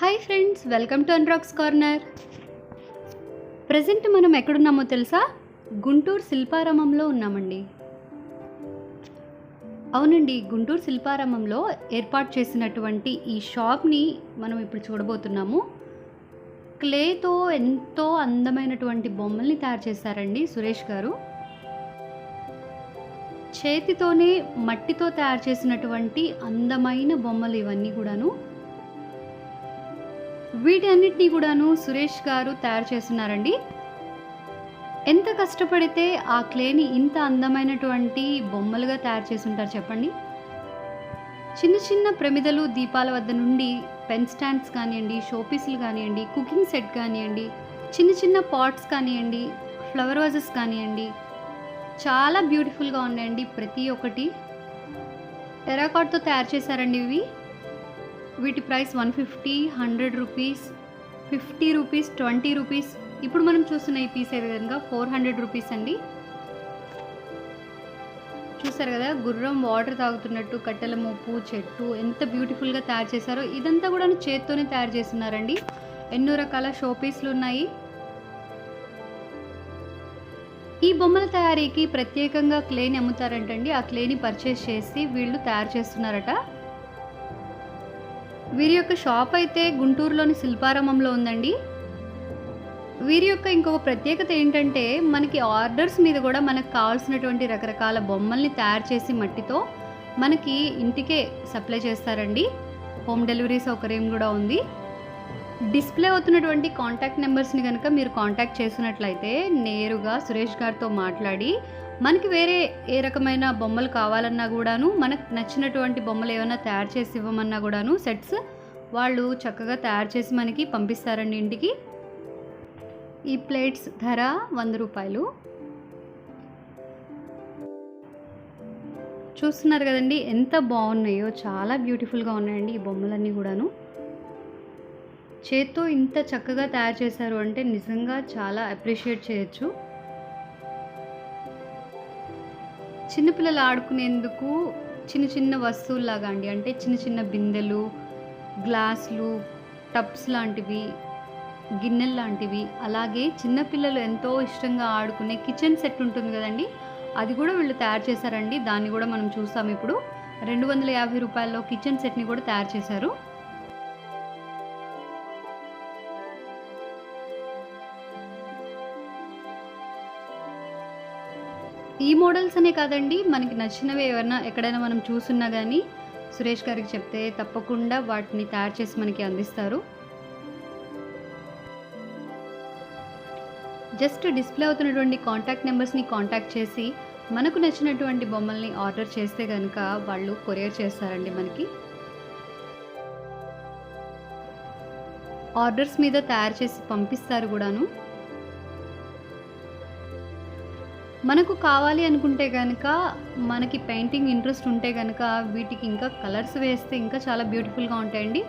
Hi friends welcome to Anrox corner present మనం ఎక్కడున్నామో తెలుసా? గుంటూరు శిల్పారామంలో ఉన్నామండి. అవునండి గుంటూరు శిల్పారామంలో ఏర్పాటు చేసినటువంటి ఈ షాప్ని మనం ఇప్పుడు చూడబోతున్నాము. క్లేతో ఎంతో అందమైనటువంటి బొమ్మల్ని తయారు చేశారండి సురేష్ గారు. చేతితోనే మట్టితో తయారు చేసినటువంటి అందమైన బొమ్మలు ఇవన్నీ కూడాను. వీటన్నిటినీ కూడాను సురేష్ గారు తయారు చేస్తున్నారండి. ఎంత కష్టపడితే ఆ క్లేని ఇంత అందమైనటువంటి బొమ్మలుగా తయారు చేస్తుంటారు చెప్పండి. చిన్న చిన్న ప్రమిదలు దీపాల వద్ద నుండి పెన్ స్టాండ్స్ కానివ్వండి షోపీసులు కానివ్వండి కుకింగ్ సెట్ కానివ్వండి చిన్న చిన్న పాట్స్ కానివ్వండి ఫ్లవర్ వాజెస్ కానివ్వండి చాలా బ్యూటిఫుల్గా ఉన్నాయండి ప్రతి ఒక్కటి. టెరాకాట్తో తయారు చేశారండి ఇవి. వీటి price one fifty hundred rupees fifty rupees twenty rupees. ఇప్పుడు మనం చూస్తున్న ఈ పీస్ ఏ విధంగా ఫోర్ హండ్రెడ్ రూపీస్ అండి. చూసారు కదా గుర్రం వాటర్ తాగుతున్నట్టు కట్టెల మోపు చెట్టు ఎంత బ్యూటిఫుల్గా తయారు చేశారో ఇదంతా కూడా చేత్తోనే తయారు చేస్తున్నారండి. ఎన్నో రకాల షో పీస్లు ఉన్నాయి. ఈ బొమ్మల తయారీకి ప్రత్యేకంగా క్లేని అమ్ముతారంటండి. ఆ క్లేని పర్చేస్ చేసి వీళ్ళు తయారు చేస్తున్నారట. వీరి యొక్క షాప్ అయితే గుంటూరులోని శిల్పారామంలో ఉందండి. వీరి యొక్క ఇంకొక ప్రత్యేకత ఏంటంటే మనకి ఆర్డర్స్ మీద కూడా మనకు కావాల్సినటువంటి రకరకాల బొమ్మల్ని తయారు చేసి మట్టితో మనకి ఇంటికే సప్లై చేస్తారండి. హోమ్ డెలివరీ సౌకర్యం కూడా ఉంది. డిస్ప్లే అవుతున్నటువంటి కాంటాక్ట్ నెంబర్స్ని కనుక మీరు కాంటాక్ట్ చేసినట్లయితే నేరుగా సురేష్ గారితో మాట్లాడి మనకి వేరే ఏ రకమైన బొమ్మలు కావాలన్నా కూడాను మనకు నచ్చినటువంటి బొమ్మలు ఏమైనా తయారు చేసి ఇవ్వమన్నా కూడాను సెట్స్ వాళ్ళు చక్కగా తయారు చేసి మనకి పంపిస్తారండి ఇంటికి. ఈ ప్లేట్స్ ధర వంద రూపాయలు. చూస్తున్నారు కదండి ఎంత బాగున్నాయో చాలా బ్యూటిఫుల్గా ఉన్నాయండి ఈ బొమ్మలన్నీ కూడాను. చేత్తో ఇంత చక్కగా తయారు చేశారు అంటే నిజంగా చాలా అప్రిషియేట్ చేయొచ్చు. చిన్నపిల్లలు ఆడుకునేందుకు చిన్న చిన్న వస్తువుల్లాగా అండి. అంటే చిన్న చిన్న బిందెలు గ్లాసులు టబ్స్ లాంటివి గిన్నెలు లాంటివి. అలాగే చిన్నపిల్లలు ఎంతో ఇష్టంగా ఆడుకునే కిచెన్ సెట్ ఉంటుంది కదండి. అది కూడా వీళ్ళు తయారు చేశారండి. దాన్ని కూడా మనం చూస్తాం ఇప్పుడు. రెండు వందల యాభై రూపాయల్లో కిచెన్ సెట్ని కూడా తయారు చేశారు. ఈ మోడల్స్ అనే కాదండి మనకి నచ్చినవి ఏమైనా ఎక్కడైనా మనం చూసున్నా కానీ సురేష్ గారికి చెప్తే తప్పకుండా వాటిని తయారు చేసి మనకి అందిస్తారు. జస్ట్ డిస్ప్లే అవుతున్నటువంటి కాంటాక్ట్ నెంబర్స్ని కాంటాక్ట్ చేసి మనకు నచ్చినటువంటి బొమ్మల్ని ఆర్డర్ చేస్తే కనుక వాళ్ళు కొరియర్ చేస్తారండి మనకి. ఆర్డర్స్ మీద తయారు చేసి పంపిస్తారు కూడాను. మనకు కావాలి అనుకుంటే కనుక మనకి పెయింటింగ్ ఇంట్రెస్ట్ ఉంటే కనుక వీటికి ఇంకా కలర్స్ వేస్తే ఇంకా చాలా బ్యూటిఫుల్గా ఉంటాయండి.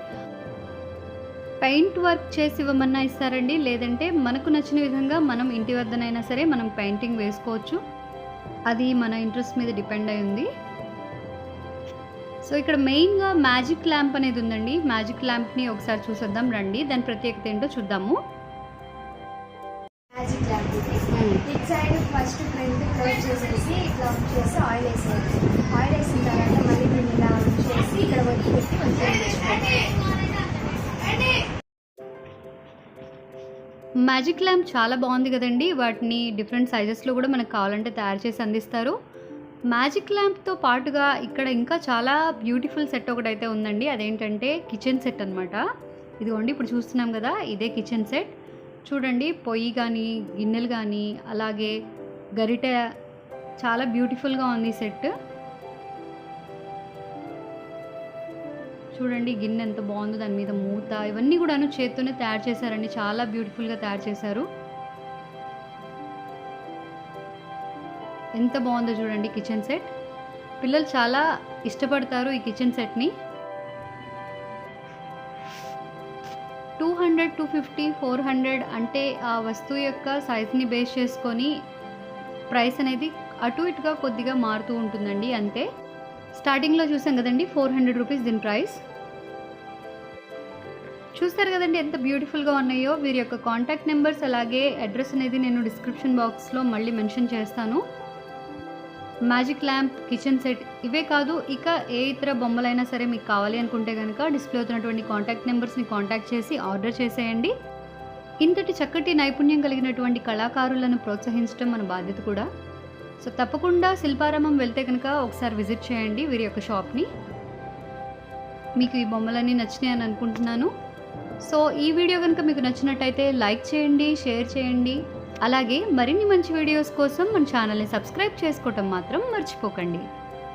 పెయింట్ వర్క్ చేసి ఇవ్వమన్నా ఇస్తారండి. లేదంటే మనకు నచ్చిన విధంగా మనం ఇంటి వద్దనైనా సరే మనం పెయింటింగ్ వేసుకోవచ్చు. అది మన ఇంట్రెస్ట్ మీద డిపెండ్ అయి ఉంది. సో ఇక్కడ మెయిన్గా మ్యాజిక్ ల్యాంప్ అనేది ఉందండి. మ్యాజిక్ ల్యాంప్ని ఒకసారి చూసేద్దాం రండి. దాని ప్రత్యేకత ఏంటో చూద్దాము. క్లోజ్ చేసేసి ఇట్లా ఉంచేసి ఆయిల్ వేసేయాలి. ఆయిల్ వేసిన తర్వాత మళ్ళీ దీన్ని ఇలా ఉంచేసి ఇక్కడ వదిలిపెట్టి మంచిగా మ్యాజిక్ ల్యాంప్ చాలా బాగుంది కదండి. వాటిని డిఫరెంట్ సైజెస్లో కూడా మనకు కావాలంటే తయారు చేసి అందిస్తారు. మ్యాజిక్ ల్యాంప్తో పాటుగా ఇక్కడ ఇంకా చాలా బ్యూటిఫుల్ సెట్ ఒకటి అయితే ఉందండి. అదేంటంటే కిచెన్ సెట్ అనమాట ఇదిగోండి ఇప్పుడు చూస్తున్నాం కదా ఇదే కిచెన్ సెట్. చూడండి పొయ్యి కానీ గిన్నెలు కానీ అలాగే గరిటె చాలా బ్యూటిఫుల్గా ఉంది సెట్. చూడండి గిన్నె ఎంత బాగుందో దాని మీద మూత. ఇవన్నీ కూడాను చేత్తోనే తయారు చేశారండి. చాలా బ్యూటిఫుల్గా తయారు చేశారు. ఎంత బాగుందో చూడండి కిచెన్ సెట్. పిల్లలు చాలా ఇష్టపడతారు ఈ కిచెన్ సెట్ని. Two hundred two fifty four hundred అంటే ఆ వస్తువు యొక్క సైజ్ని బేస్ చేసుకొని ప్రైస్ అనేది అటు ఇటుగా కొద్దిగా మారుతూ ఉంటుందండి అంతే. స్టార్టింగ్లో చూసాం కదండి ఫోర్ హండ్రెడ్ రూపీస్ దీని ప్రైస్. చూస్తారు కదండి ఎంత బ్యూటిఫుల్గా ఉన్నాయో. వీరి యొక్క కాంటాక్ట్ నెంబర్స్ అలాగే అడ్రస్ అనేది నేను డిస్క్రిప్షన్ బాక్స్లో మళ్ళీ మెన్షన్ చేస్తాను. మ్యాజిక్ ల్యాంప్ కిచెన్ సెట్ ఇవే కాదు ఇక ఏ ఇతర బొమ్మలైనా సరే మీకు కావాలి అనుకుంటే కనుక డిస్ప్లే అవుతున్నటువంటి కాంటాక్ట్ నెంబర్స్ని కాంటాక్ట్ చేసి ఆర్డర్ చేసేయండి. ఇంతటి చక్కటి నైపుణ్యం కలిగినటువంటి కళాకారులను ప్రోత్సహించడం మన బాధ్యత కూడా. సో తప్పకుండా శిల్పారామం వెళ్తే కనుక ఒకసారి విజిట్ చేయండి వీరి యొక్క షాప్ని. మీకు ఈ బొమ్మలన్నీ నచ్చినాయి అని అనుకుంటున్నాను. సో ఈ వీడియో కనుక మీకు నచ్చినట్టయితే లైక్ చేయండి షేర్ చేయండి. అలాగే మరిన్ని మంచి వీడియోస్ కోసం మన ఛానల్ని సబ్స్క్రైబ్ చేసుకోవటం మాత్రం మర్చిపోకండి.